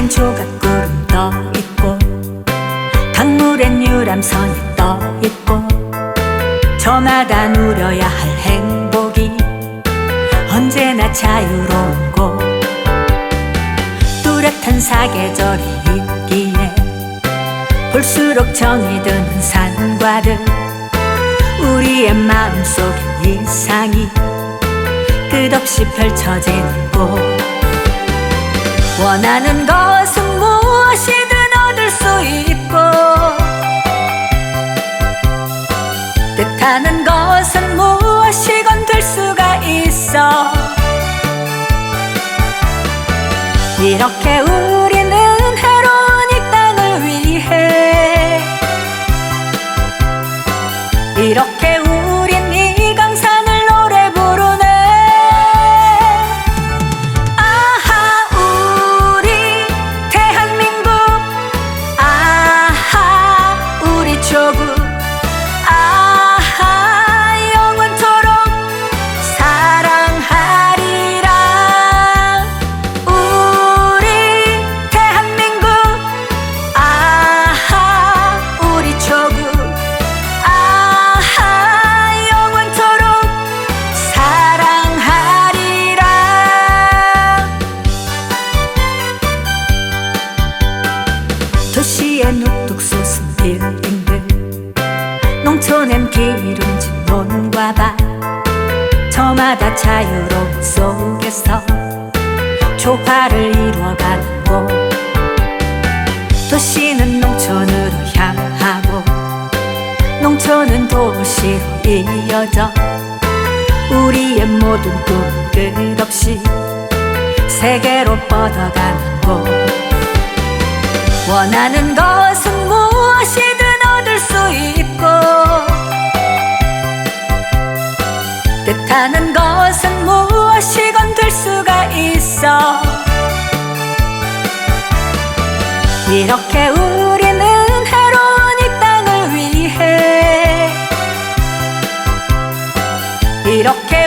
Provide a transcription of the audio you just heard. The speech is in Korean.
땐 조각구름 떠 있고 강물엔 유람선이 떠 있고 저마다 누려야 할 행복이 언제나 자유로운 곳. 뚜렷한 사계절이 있기에 볼수록 정이 드는 산과들 우리의 마음속에 이상이 끝없이 펼쳐지는 곳. 원하는 것은 무엇이든 얻을 수 있고 뜻하는 것은 무엇이건 될 수가 있어. 이렇게 우리는 해로운 이 땅을 위해 이렇게 기름진 논과 밭 저마다 자유로움 속에서 조화를 이루어가는 곳 도시는 농촌으로 향하고 농촌은 도시로 이어져 우리의 모든 꿈은 끝없이 세계로 뻗어가는 곳 원하는 것 이렇게 우리는 해로운 이 땅을 위해 이렇게